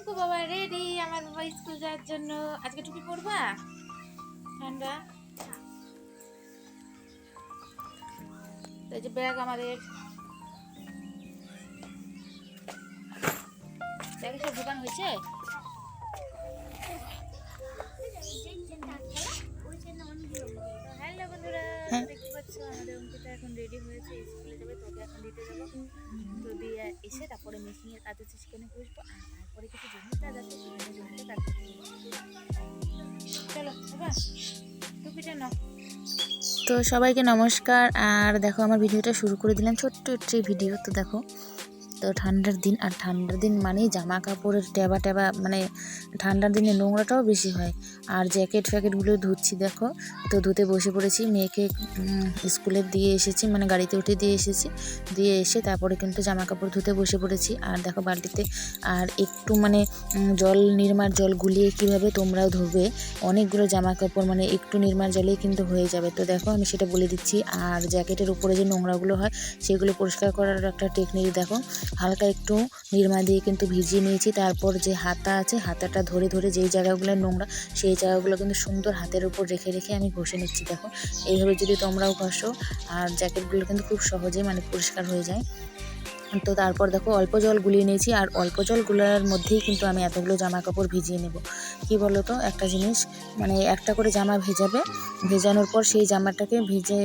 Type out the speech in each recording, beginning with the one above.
টিঙ্কু বাবা রেডি আমার বাবা স্কুল যাওয়ার জন্য। আজকে টুপি পরবা? ঠান্ডা? তো এই যে ব্যাগ আমাদের। ব্যাগে সব দোকান হয়েছে? হ্যালো বন্ধুরা পাচ্ছ আমাদের অঙ্কিতা এখন রেডি হয়েছে, স্কুলে যাবে, তোকে এখন দিতে যাব। তো দিয়ে এসে তারপরে মেশিনের কাজে সেখানে বসবো, আর তারপরে কিছু জমি কাজ আছে, সেখানে জমিতে কাজ চলো, বাবা, টুপিটা নাও। তো সবাইকে নমস্কার, আর দেখো, আমার ভিডিওটা শুরু করে দিলাম ছোট্ট একটি ভিডিও তো দেখো। তো ঠান্ডার দিন, আর ঠান্ডার দিন মানেই জামা কাপড়ের ট্যাবা ট্যাবা মানে ঠান্ডার দিনে নোংরাটাও বেশি হয়। আর জ্যাকেট ফ্যাকেটগুলো ধুচ্ছি দেখো, তো ধুতে বসে পড়েছি। মেয়েকে স্কুলে দিয়ে এসেছি মানে গাড়িতে উঠে দিয়ে এসেছি। দিয়ে এসে তারপরে কিন্তু জামা কাপড় ধুতে বসে পড়েছি। আর দেখো বালতিতে, আর একটু মানে জল, নির্মার জল গুলিয়ে কীভাবে তোমরাও ধোবে। অনেকগুলো জামা কাপড় মানে একটু নির্মার জলেই কিন্তু হয়ে যাবে। তো দেখো আমি সেটা বলে দিচ্ছি। আর জ্যাকেটের উপরে যে নোংরাগুলো হয়, সেগুলো পরিষ্কার করার একটা টেকনিক দেখো। হালকা একটু নির্মা দিয়ে কিন্তু ভিজিয়ে নিয়েছি। তারপর যে হাতা আছে, হাতাটা ধরে ধরে যেই জায়গাগুলো নোংরা, সেই জায়গাগুলো কিন্তু সুন্দর হাতের উপর রেখে রেখে আমি ঘষে নিচ্ছি, দেখো। এইভাবে যদি তোমরাও ঘষো, আর জ্যাকেটগুলো কিন্তু খুব সহজেই মানে পরিষ্কার হয়ে যায়। তো তারপর দেখো, অল্প জল গুলিয়ে নিয়েছি, আর অল্প জলগুলার মধ্যেই কিন্তু আমি এতগুলো জামা কাপড় ভিজিয়ে নেব। কি বলো তো একটা জিনিস মানে একটা করে জামা ভেজাবে, ভেজানোর পর সেই জামাটাকে ভেজে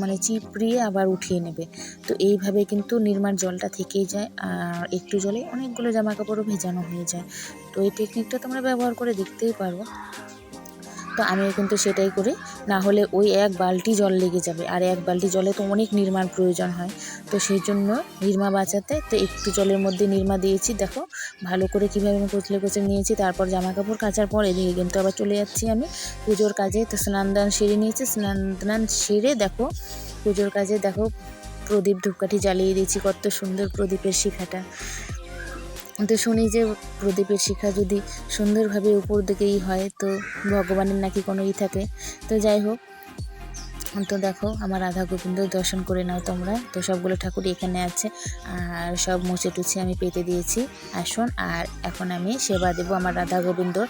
মানে চিপড়িয়ে আবার উঠিয়ে নেবে। তো এইভাবে কিন্তু নির্মাণ জলটা থেকেই যায়, আর একটু জলে অনেকগুলো জামা কাপড়ও ভেজানো হয়ে যায়। তো এই টেকনিকটা তোমরা ব্যবহার করে দেখতেই পারো। তো আমিও কিন্তু সেটাই করি। না হলে ওই এক বালতি জল লেগে যাবে। আর এক বালতি জলে তো অনেক নির্মার প্রয়োজন হয়। তো সেই জন্য নির্মা বাঁচাতে তো একটু জলের মধ্যে নির্মা দিয়েছি। দেখো ভালো করে কীভাবে আমি কচলে কচলে নিয়েছি, তারপর জামা কাপড় কাচার পর এদিকে কিন্তু আবার চলে যাচ্ছি আমি পুজোর কাজে। তো স্নান দান সেরে নিয়েছি। স্নান দান সেরে দেখো পুজোর কাজে দেখো প্রদীপ ধূপকাঠি জ্বালিয়ে দিয়েছি। কত সুন্দর প্রদীপের শিখাটা। তো শুনি যে প্রদীপের শিখা যদি সুন্দরভাবে উপর দিকেই হয়, তো ভগবানের নাকি কোনো ই থাকে। তো যাই হোক, তো দেখো আমার রাধা গোবিন্দ দর্শন করে নাও তোমরা। তো সবগুলো ঠাকুর এখানে আছে, আর সব মুছে টুছে আমি পেতে দিয়েছি। আসুন, আর এখন আমি সেবা দেবো আমার রাধা গোবিন্দর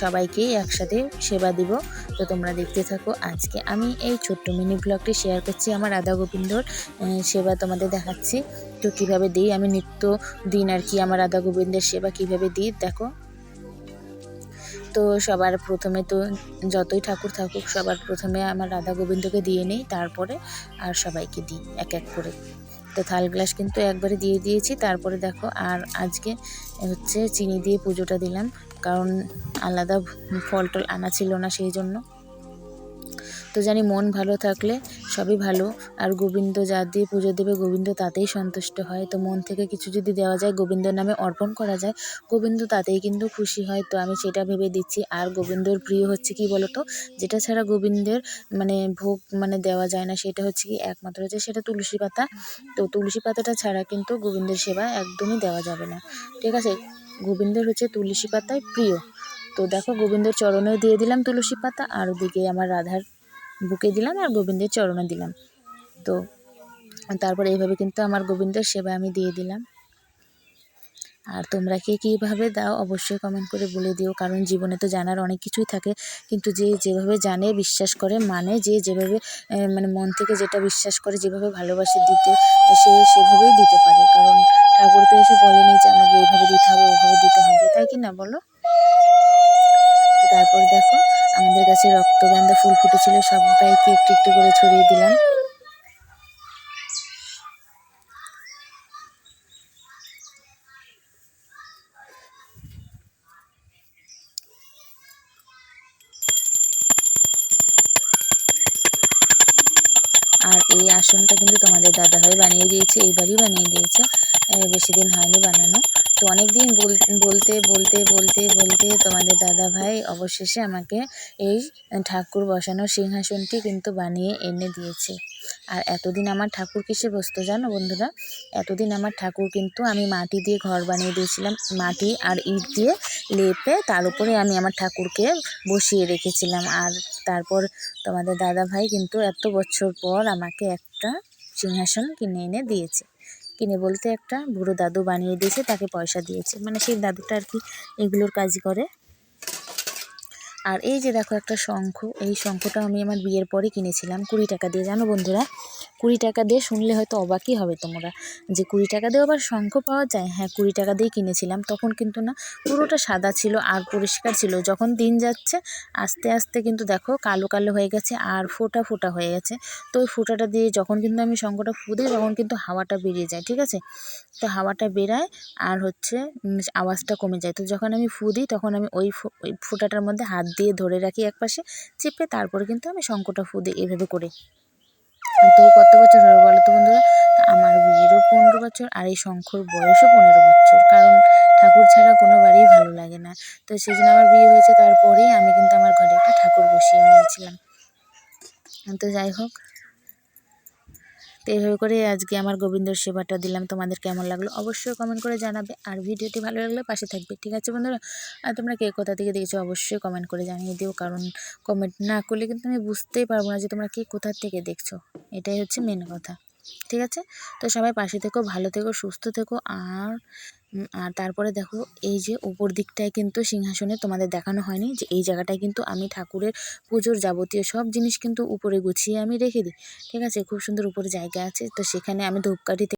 সবাইকেই একসাথে সেবা দিব। তো তোমরা দেখতে থাকো, আজকে আমি এই ছোট্ট মিনি ব্লগটি শেয়ার করছি আমার রাধা গোবিন্দর সেবা তোমাদের দেখাচ্ছি। তো কীভাবে দিই? আমি নিত্য দিন আর কি আমার রাধা গোবিন্দের সেবা কীভাবে দিই? দেখো। তো সবার প্রথমে তো যতই ঠাকুর থাকুক, সবার প্রথমে আমার রাধা গোবিন্দকে দিয়ে নিই, তারপরে আর সবাইকে দিই, এক এক করে। তো থাল গ্লাস কিন্তু একবারে দিয়ে দিয়েছি, তারপরে দেখো আর আজকে হচ্ছে চিনি দিয়ে পুজোটা দিলাম। কারণ আলাদা ফল টল আনা ছিল না সেই জন্য। তো জানি মন ভালো থাকলে সবই ভালো। আর গোবিন্দ যা দিয়ে পুজো দেবে, গোবিন্দ তাতেই সন্তুষ্ট হয়। তো মন থেকে কিছু যদি দেওয়া যায়, গোবিন্দর নামে অর্পণ করা যায়, গোবিন্দ তাতেই কিন্তু খুশি হয়। তো আমি সেটা ভেবে দিচ্ছি। আর গোবিন্দর প্রিয় হচ্ছে কি বলতো? যেটা ছাড়া গোবিন্দের মানে ভোগ মানে দেওয়া যায় না, সেটা হচ্ছে কি একমাত্র হচ্ছে সেটা তুলসী পাতা। তো তুলসী পাতাটা ছাড়া কিন্তু গোবিন্দের সেবা একদমই দেওয়া যাবে না। ঠিক আছে? গোবিন্দের হচ্ছে তুলসী পাতায় প্রিয়। তো দেখো গোবিন্দর চরণেও দিয়ে দিলাম তুলসী পাতা, আর ওদিকে আমার রাধার বুকে দিলাম আর গোবিন্দের চরণে দিলাম। তো তারপর এইভাবে কিন্তু আমার গোবিন্দের সেবা আমি দিয়ে দিলাম। আর তোমরা কে কীভাবে দাও অবশ্যই কমেন্ট করে বলে দিও, কারণ জীবনে তো জানার অনেক কিছুই থাকে। কিন্তু যে যেভাবে জানে, বিশ্বাস করে মানে যে যেভাবে মানে মন থেকে যেটা বিশ্বাস করে, যেভাবে ভালোবাসে দিতে, সে সেভাবেই দিতে পারে। কারণ ঠাকুর তো এসে বলেনি যে আমাকে এইভাবে দিতে হবে, ওভাবে দিতে হবে, তাই কি না বলো? তারপর দেখো, আমাদের কাছে রক্তগন্ধা ফুল ফুটেছিল, সবাইকে একটু একটু করে ছড়িয়ে দিলাম আর এই আসনটা কিন্তু তোমাদের দাদাভাই বানিয়ে দিয়েছে এইবারই বানিয়ে দিয়েছে। বেশি দিন হয়নি বানানো। তো অনেক দিন বল- বলতে বলতে বলতে বলতে তোমাদের দাদাভাই অবশেষে আমাকে এই ঠাকুর বসানোর সিংহাসনটি কিন্তু বানিয়ে এনে দিয়েছে। আর এতদিন আমার ঠাকুর কিসে বসতো জানো বন্ধুরা? এতদিন আমার ঠাকুর কিন্তু আমি মাটি দিয়ে ঘর বানিয়ে দিয়েছিলাম, মাটি আর ইট দিয়ে লেপে তার উপরে আমি আমার ঠাকুরকে বসিয়ে রেখেছিলাম। আর তারপর তোমাদের দাদা ভাই কিন্তু এত বছর পর আমাকে একটা সিংহাসন কিনে এনে দিয়েছে। কিনে বলতে একটা বুড়ো দাদু বানিয়ে দিয়েছে, তাকে পয়সা দিয়েছে। মানে সেই দাদুটা আর কি এগুলোর কাজ করে। আর এই যে দেখো একটা শঙ্খ, এই শঙ্খটা আমি আমার বিয়ের পরে কিনেছিলাম, কুড়ি টাকা দিয়ে। জানো বন্ধুরা? কুড়ি টাকা দিয়ে শুনলে হয়তো অবাকই হবে তোমরা যে কুড়ি টাকা দিয়ে আবার শঙ্খ পাওয়া যায়? হ্যাঁ কুড়ি টাকা দিয়ে কিনেছিলাম। তখন কিন্তু না, পুরোটা সাদা ছিল আর পরিষ্কার ছিল। যখন দিন যাচ্ছে, আস্তে আস্তে কিন্তু দেখো কালো কালো হয়ে গেছে আর ফোটা ফোটা হয়ে গেছে। তো ওই ফোঁটাটা দিয়ে যখন কিন্তু আমি শঙ্খটা ফু তখন কিন্তু হাওয়াটা বেরিয়ে যায়, ঠিক আছে? তো হাওয়াটা বেরায় আর হচ্ছে আওয়াজটা কমে যায়। তো যখন আমি ফু দিই, তখন আমি ওই ওই ফোঁটাটার মধ্যে হাত দিয়ে ধরে রাখি একপাশে, চেপে তারপরে কিন্তু আমি শঙ্খটা ফু দিই এভাবে করে। তো কত বছর হবে বলো তো বন্ধুরা? তা আমার বিয়েরও পনেরো বছর আর এই শঙ্খর বয়সও পনেরো বছর। কারণ ঠাকুর ছাড়া কোনো বাড়িই ভালো লাগে না। তো সেই জন্য আমার বিয়ে হয়েছে, তারপরেই আমি কিন্তু আমার ঘরে একটা ঠাকুর বসিয়ে নিয়েছিলাম। তো যাই হোক তো এইভাবে করে আজকে আমার গোবিন্দর সেবাটা দিলাম। তোমাদের কেমন লাগল অবশ্যই কমেন্ট করে জানাবে। আর ভিডিওটি ভালো লাগলে পাশে থাকবে, ঠিক আছে বন্ধুরা? আর তোমরা কে কোথা থেকে দেখেছ অবশ্যই কমেন্ট করে জানিয়ে দিও। কারণ কমেন্ট না করলে কিন্তু আমি বুঝতেই পারব না যে তোমরা কে কোথা থেকে দেখছ। এটাই হচ্ছে মেন কথা, ঠিক আছে? তো সবাই পাশে থেকো, ভালো থেকো, সুস্থ থেকো। আর আর তারপরে দেখো, এই যে উপর দিকটায় কিন্তু সিংহাসনে তোমাদের দেখানো হয়নি যে এই জায়গাটায় কিন্তু আমি ঠাকুরের পুজোর যাবতীয় সব জিনিস কিন্তু উপরে গুছিয়ে আমি রেখে দিই। ঠিক আছে? খুব সুন্দর উপরে জায়গা আছে। তো সেখানে আমি ধূপকাঠি